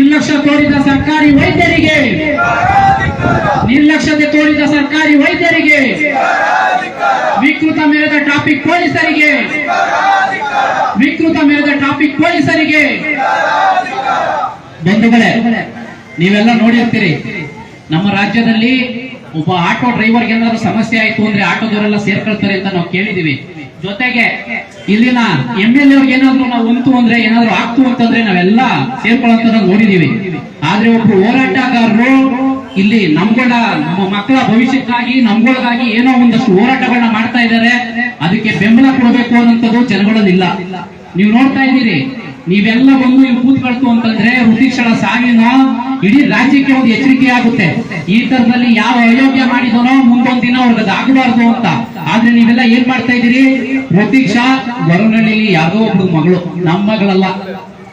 ನಿರ್ಲಕ್ಷ್ಯ ತೋರಿದ ಸರ್ಕಾರಿ ವೈದ್ಯರಿಗೆ, ನಿರ್ಲಕ್ಷ್ಯತೆ ತೋರಿದ ಸರ್ಕಾರಿ ವೈದ್ಯರಿಗೆ, ವಿಕೃತ ಮೇರೆದ ಟ್ರಾಫಿಕ್ ಪೊಲೀಸರಿಗೆ, ವಿಕೃತ ಮೇರೆದ ಟ್ರಾಫಿಕ್ ಪೊಲೀಸರಿಗೆ. ಬಂಧುಗಳೇ, ನೀವೆಲ್ಲ ನೋಡಿರ್ತೀರಿ, ನಮ್ಮ ರಾಜ್ಯದಲ್ಲಿ ಒಬ್ಬ ಆಟೋ ಡ್ರೈವರ್ಗೆ ಏನಾದ್ರು ಸಮಸ್ಯೆ ಆಯ್ತು ಅಂದ್ರೆ ಆಟೋದವರೆಲ್ಲ ಸೇರ್ಕೊಳ್ತಾರೆ ಅಂತ ನಾವು ಕೇಳಿದೀವಿ. ಜೊತೆಗೆ ಇಲ್ಲಿನ ಎಂ ಎಲ್ ಎ ಏನಾದ್ರು ನಾವು ಉಂತು ಅಂದ್ರೆ, ಏನಾದ್ರು ಆಗ್ತು ಅಂತಂದ್ರೆ ನಾವೆಲ್ಲ ಸೇರ್ಕೊಳ್ಳೋಂತ ನೋಡಿದೀವಿ. ಆದ್ರೆ ಒಬ್ರು ಹೋರಾಟಗಾರರು ಇಲ್ಲಿ ನಮ್ಗಳ ನಮ್ಮ ಮಕ್ಕಳ ಭವಿಷ್ಯಕ್ಕಾಗಿ, ನಮ್ಗಳಿಗಾಗಿ ಏನೋ ಒಂದಷ್ಟು ಹೋರಾಟಗಳನ್ನ ಮಾಡ್ತಾ ಇದ್ದಾರೆ. ಅದಕ್ಕೆ ಬೆಂಬಲ ಕೊಡಬೇಕು ಅನ್ನೋಂಥದ್ದು ಜನಗಳಲ್ಲಿಲ್ಲ. ನೀವು ನೋಡ್ತಾ ಇದ್ದೀರಿ, ನೀವೆಲ್ಲ ಬಂದು ಇಲ್ಲಿ ಕೂತ್ಕೊಳ್ತು ಅಂತಂದ್ರೆ ಋತಿಕ್ಷಣ ಸಾವಿನ ಇಡೀ ರಾಜ್ಯಕ್ಕೆ ಒಂದು ಎಚ್ಚರಿಕೆ ಆಗುತ್ತೆ ಈ ತರದಲ್ಲಿ ಯಾವ ಅಯೋಗ್ಯ ಮಾಡಿದನೋ ಅದು ಆಗಬಾರ್ದು ಅಂತ. ಆದ್ರೆ ನೀವೆಲ್ಲ ಏನ್ ಮಾಡ್ತಾ ಇದ್ದೀರಿ? ಋತಿಕ್ಷಾ ಹೊರನಳ್ಳಿಲಿ ಯಾರೋ ಒಬ್ರು ಮಗಳು ನಮ್ಮ ಮಗಳಲ್ಲ.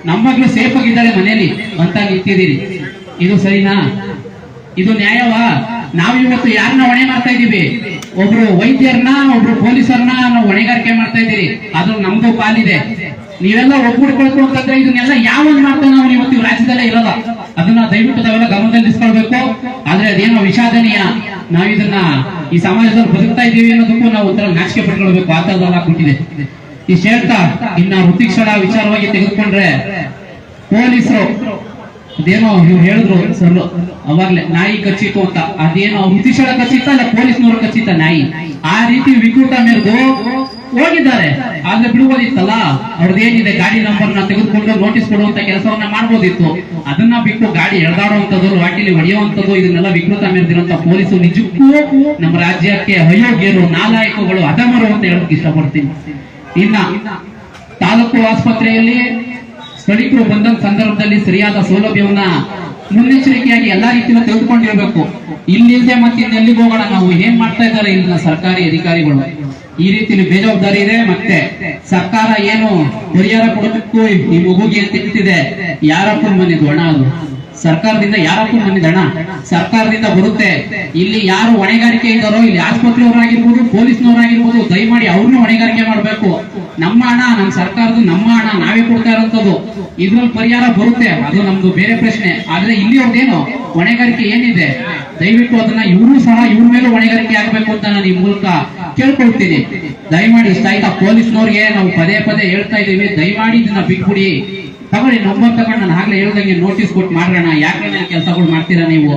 ನಮ್ಮ ಮಗಳು ಸೇಫ್ ಆಗಿದ್ದಾಳೆ ಮನೆಯಲ್ಲಿ ಅಂತ ನಿಂತಿದ್ದೀರಿ. ಇದು ಸರಿನಾ? ಇದು ನ್ಯಾಯವಾ? ನಾವು ಇವತ್ತು ಯಾರನ್ನ ಹೊಣೆ ಮಾಡ್ತಾ ಇದೀವಿ ಒಬ್ರು ವೈದ್ಯರನ್ನ, ಒಬ್ರು ಪೊಲೀಸರನ್ನ ನಾವು ಹೊಣೆಗಾರಿಕೆ ಮಾಡ್ತಾ ಇದೀರಿ ಅದು ನಮ್ದು ಪಾಲಿದೆ. ನೀವೆಲ್ಲ ಒಗ್ಗೂಡ್ಕೊಳ್ತು ಅಂತಂದ್ರೆ ಇದನ್ನೆಲ್ಲ ಯಾವನ್ ಮಾಡ್ತಾ ನಾವು ಇವತ್ತು ರಾಜ್ಯದಲ್ಲೇ ಇರಲ್ಲ. ಅದನ್ನ ದಯವಿಟ್ಟು ತಾವೆಲ್ಲ ಗಮನದಲ್ಲಿ ಇಸ್ಕೊಳ್ಬೇಕು ಆದ್ರೆ ಅದೇನೋ ವಿಷಾದನೀಯ. ನಾವ್ ಇದನ್ನ ಈ ಸಮಾಜದಲ್ಲಿ ಬದುಕ್ತಾ ಇದ್ದೀವಿ ಅನ್ನೋದಕ್ಕೂ ನಾವು ಒಂಥರ ನಾಚಿಕೆ ಪಟ್ಕೊಳ್ಬೇಕು. ಆ ಕೊಟ್ಟಿದೆ. ಈ ಹೇಳ್ತಾ ಇನ್ನ ಋತಿಕ್ಷಣ ವಿಚಾರವಾಗಿ ತೆಗೆದುಕೊಂಡ್ರೆ ಪೊಲೀಸರು ಅದೇನೋ ಇವ್ರು ಹೇಳಿದ್ರು ಸರ್ ಅವಾಗ್ಲೇ ನಾಯಿ ಕಚ್ಚಿತ್ತು ಅಂತ. ಅದೇನೋ ಋತಿಕ್ಷಣ ಕಚ್ಚಿತ್ತ ಅಲ್ಲ ಪೊಲೀಸ್ನವ್ರು ಕಚ್ಚಿತ್ತ ನಾಯಿ. ಆ ರೀತಿ ವಿಕೃತ ಮೆರೆದು ಹೋಗಿದ್ದಾರೆ. ಆದ್ರೆ ಬಿಡುವುದಿತ್ತಲ್ಲ ಅವ್ರದ್ದೇನಿದೆ ಗಾಡಿ ನಂಬರ್ನ ತೆಗೆದುಕೊಂಡು ನೋಟಿಸ್ ಕೊಡುವಂತ ಕೆಲಸವನ್ನ ಮಾಡಬಹುದಿತ್ತು ಅದನ್ನ ಬಿಟ್ಟು ಗಾಡಿ ಎಳ್ದಾಡುವಂತದ್ದು ವಾಟಿಲಿ ಹೊಡೆಯುವಂತದ್ದು ಇದನ್ನೆಲ್ಲ ವಿಕೃತ ಮೆರೆದಿರುವಂತ ಪೊಲೀಸರು ನಿಜಕ್ಕೂ ನಮ್ಮ ರಾಜ್ಯಕ್ಕೆ ಅಯೋಗ್ಯರು ನಾಲಾಯಕಗಳು ಅದಮರು ಅಂತ ಹೇಳಕ್ ಇಷ್ಟಪಡ್ತೀನಿ. ಇನ್ನ ತಾಲೂಕು ಆಸ್ಪತ್ರೆಯಲ್ಲಿ ಸ್ಥಳೀಕರು ಬಂದ ಸಂದರ್ಭದಲ್ಲಿ ಸರಿಯಾದ ಸೌಲಭ್ಯವನ್ನ ಮುನ್ನೆಚ್ಚರಿಕೆಯಾಗಿ ಎಲ್ಲಾ ರೀತಿಯಿಂದ ತೆಗೆದುಕೊಂಡಿರಬೇಕು. ಇಲ್ಲಿಂದೆ ಮತ್ತೆ ಇನ್ನೆಲ್ಲಿಗೆ ಹೋಗೋಣ, ನಾವು ಏನ್ ಮಾಡ್ತಾ ಇದ್ದಾರೆ ಇಲ್ಲಿನ ಸರ್ಕಾರಿ ಅಧಿಕಾರಿಗಳು? ಈ ರೀತಿಲಿ ಬೇಜವಾಬ್ದಾರಿ ಇದೆ. ಮತ್ತೆ ಸರ್ಕಾರ ಏನು ಪರಿಹಾರ ಕೊಡಬೇಕು ಈ ಮಗುಗೆ ಅಂತ ಇಟ್ಟಿದೆ ಯಾರಪ್ಪನ ಮನೆದು ಹಣ ಅದು. ಸರ್ಕಾರದಿಂದ ಯಾರಪ್ಪನ ಮನೆದು ಹಣ. ಸರ್ಕಾರದಿಂದ ಬರುತ್ತೆ. ಇಲ್ಲಿ ಯಾರು ಹೊಣೆಗಾರಿಕೆ ಇದ್ದಾರೋ, ಇಲ್ಲಿ ಆಸ್ಪತ್ರೆಯವರಾಗಿರ್ಬೋದು, ಪೊಲೀಸ್ನವರಾಗಿರ್ಬೋದು, ದಯಮಾಡಿ ಅವ್ರನ್ನೂ ಹೊಣೆಗಾರಿಕೆ ಮಾಡಬೇಕು. ನಮ್ಮ ಹಣ, ನಮ್ಮ ಸರ್ಕಾರದ ನಮ್ಮ ಹಣ. ನಾವೇ ಕೊಡ್ತಾ ಇರೋಂಥದ್ದು. ಇದ್ರಲ್ಲಿ ಪರಿಹಾರ ಬರುತ್ತೆ. ಅದು ನಮ್ದು ಬೇರೆ ಪ್ರಶ್ನೆ. ಆದ್ರೆ ಇಲ್ಲಿ ಅವ್ರದ್ದೇನು ಹೊಣೆಗಾರಿಕೆ ಏನಿದೆ? ದಯವಿಟ್ಟು ಅದನ್ನ ಇವರು ಸಹ ಇವ್ರ ಮೇಲೂ ಹೊಣೆಗಾರಿಕೆ ಆಗ್ಬೇಕು ಅಂತ ನಾನು ಈ ಮೂಲಕ ಕೇಳ್ಕೊಳ್ತೀನಿ. ದಯಮಾಡಿ ಇಷ್ಟ ಆಯ್ತಾ ಪೊಲೀಸ್ನವ್ರಿಗೆ ನಾವು ಪದೇ ಪದೇ ಹೇಳ್ತಾ ಇದ್ದೀವಿ. ದಯಮಾಡಿ ಇದನ್ನ ಬಿಟ್ಬಿಡಿ. ತಗೊಳ್ಳಿ, ನಂಬರ್ ತಗೊಂಡು ನಾನು ಆಗ್ಲೇ ಹೇಳ್ದಂಗೆ ನೋಟಿಸ್ ಕೊಟ್ಟು ಮಾಡೋಣ ಯಾಕೆ ಕೆಲಸಗಳು ಮಾಡ್ತೀರಾ ನೀವು?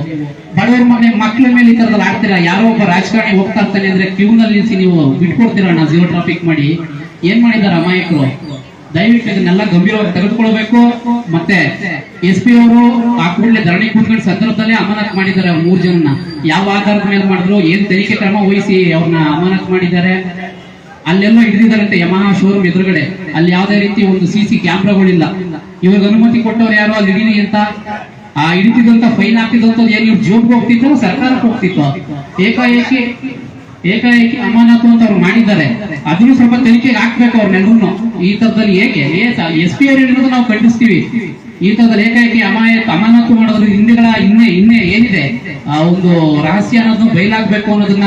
ಬಡವರ ಮನೆ, ಮಕ್ಳ ಮೇಲೆ ಈ ತರದಲ್ಲಿ ಆಡ್ತೀರಾ ಯಾರೋ ಒಬ್ಬ ರಾಜಕಾರಣಿ ಹೋಗ್ತಾ ಇರ್ತಾನೆ ಅಂದ್ರೆ ಕ್ಯೂನಲ್ಲಿ ನಿಲ್ಲಿಸಿ ನೀವು ಬಿಟ್ಕೊಡ್ತೀರಣ್ಣ ಜೀರೋ ಟ್ರಾಫಿಕ್ ಮಾಡಿ. ಏನ್ ಮಾಡಿದಾರ ಅಮಾಯಕರು? ದಯವಿಟ್ಟು ಇದನ್ನೆಲ್ಲ ಗಂಭೀರವಾಗಿ ತೆಗೆದುಕೊಳ್ಬೇಕು ಮತ್ತೆ ಎಸ್ ಪಿ ಅವರು ಆ ಕೂಡಲೇ ಧರಣಿ ಕೂತ್ಕೊಂಡು ಸಂದರ್ಭದಲ್ಲೇ ಅಮಾನತ್ ಮಾಡಿದ್ದಾರೆ ಅವ್ರ ಮೂರ್ ಜನನ ಯಾವ ಆಧಾರದ ಮೇಲೆ ಮಾಡಿದ್ರು, ಏನ್ ತನಿಖೆ ಕ್ರಮ ವಹಿಸಿ ಅವ್ರನ್ನ ಅಮಾನತ್ ಮಾಡಿದ್ದಾರೆ. ಅಲ್ಲೆಲ್ಲ ಹಿಡಿದಿದ್ದಾರಂತೆ ಯಮಹ ಶೋರೂಮ್ ಎದುರುಗಡೆ, ಅಲ್ಲಿ ಯಾವುದೇ ರೀತಿ ಒಂದು ಸಿ ಸಿ ಕ್ಯಾಮ್ರಾಗಳಿಲ್ಲ. ಇವಾಗ ಅನುಮತಿ ಕೊಟ್ಟವ್ರು ಯಾರು? ಅಲ್ಲಿ ಹಿಡೀರಿ ಅಂತ ಆ ಹಿಡಿತಿದಂತ ಫೈನ್ ಹಾಕಿದಂತ ಏನ್ ಇವ್ರು ಜೋಬ್ಗೆ ಹೋಗ್ತಿತ್ತು ಸರ್ಕಾರಕ್ಕೆ ಹೋಗ್ತಿತ್ತು ಏಕಾಏಕಿ ಏಕಾಏಕಿ ಅಮಾನತು ಅಂತ ಅವ್ರು ಮಾಡಿದ್ದಾರೆ. ಅದನ್ನು ಸ್ವಲ್ಪ ತನಿಖೆಗೆ ಹಾಕ್ಬೇಕು ಅವ್ರನ್ನೆಲ್ಲರೂ ಈ ತರದಲ್ಲಿ ಏಕೆ? ಎಸ್ ಪಿ ಆರ್ ಹೇಳಿರೋದು ನಾವು ಖಂಡಿಸ್ತೀವಿ. ಈ ತರದಲ್ಲಿ ಏಕಾಏಕಿ ಅಮಾಯ, ಅಮಾನತು ಮಾಡೋದ್ರ ಹಿಂದೆಗಳ ಇನ್ನೆ ಇನ್ನೆ ಏನಿದೆ? ಆ, ಒಂದು ರಹಸ್ಯ ಅನ್ನೋದನ್ನ ಬಯಲಾಗ್ಬೇಕು ಅನ್ನೋದನ್ನ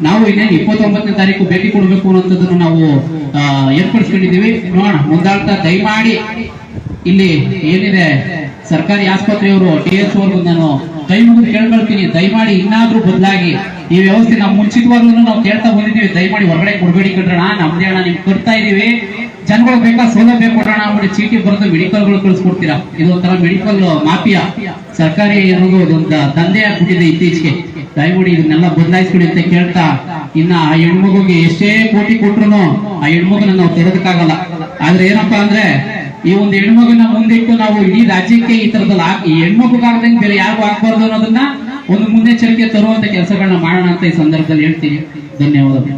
ನಾವು ಇನ್ನೇ ಇಪ್ಪತ್ತೊಂಬತ್ತನೇ ತಾರೀಕು ಭೇಟಿ ಕೊಡಬೇಕು ಅನ್ನೋದನ್ನ ನಾವು ಏರ್ಪಡಿಸ್ಕೊಂಡಿದ್ದೀವಿ. ನೋಡೋಣ, ಮುಂದಾಳ್ತಾ, ದಯಮಾಡಿ. ಇಲ್ಲಿ ಏನಿದೆ, ಸರ್ಕಾರಿ ಆಸ್ಪತ್ರೆಯವರು, ಟಿ ಎಸ್ ಅವ್ರಿಗೂ ನಾನು ಕೈ ಮುಗಿದು ಕೇಳ್ಕೊಳ್ತೀನಿ. ದಯಮಾಡಿ ಇನ್ನಾದ್ರೂ ಬದಲಾಗಿ ಈ ವ್ಯವಸ್ಥೆ ನಾವು ಮುಂಚಿತವಾಗ್ಲೂ ನಾವು ಕೇಳ್ತಾ ಬಂದಿದ್ದೀವಿ. ದಯಮಾಡಿ ಹೊರಗಡೆ ಕೊಡಬೇಡಿ ಕಟ್ಟೋಣ, ನಮ್ದೇ ಹಣ ನಿಮ್ಗೆ ಕೊಡ್ತಾ ಇದೀವಿ ಜನಗಳು ಬೇಕಾ ಸೌಲಭ್ಯ ಕೊಡೋಣ ಅಂದ್ಬಿಟ್ಟು ಚೀಟಿ ಬರೆದು ಮೆಡಿಕಲ್ಗಳು ಕಳಿಸ್ಕೊಡ್ತೀರಾ? ಇದು ಒಂಥರ ಮೆಡಿಕಲ್ ಮಾಫಿಯಾ. ಸರ್ಕಾರಿ ಅನ್ನೋದು ಅದೊಂದು ದಂಧೆ ಆಗ್ಬಿಟ್ಟಿದೆ ಇತ್ತೀಚೆಗೆ. ದಯಮಾಡಿ ಇದನ್ನೆಲ್ಲ ಬದಲಾಯಿಸ್ಬಿಡಿ ಅಂತ ಕೇಳ್ತಾ, ಇನ್ನ ಆ ಹೆಣ್ಮಗುಗೆ ಎಷ್ಟೇ ಕೋಟಿ ಕೊಟ್ರು ಆ ಹೆಣ್ಮಗುನ ನಾವು ತರೋದಕ್ಕಾಗಲ್ಲ. ಆದ್ರೆ ಏನಪ್ಪಾ ಅಂದ್ರೆ ಈ ಒಂದು ಹೆಣ್ಮಗುನ ಮುಂದಿಟ್ಟು ನಾವು ಇಡೀ ರಾಜ್ಯಕ್ಕೆ ಈ ತರದಲ್ಲಿ ಈ ಹೆಣ್ಮಗುಗಾಗದಂಗೆ ಬೇರೆ ಯಾರಿಗೂ ಆಗ್ಬಾರ್ದು ಅನ್ನೋದನ್ನ ಒಂದು ಮುನ್ನೆಚ್ಚರಿಕೆ ತರುವಂತ ಕೆಲಸಗಳನ್ನ ಮಾಡೋಣ ಅಂತ ಈ ಸಂದರ್ಭದಲ್ಲಿ ಹೇಳ್ತೀನಿ. ಧನ್ಯವಾದಗಳು.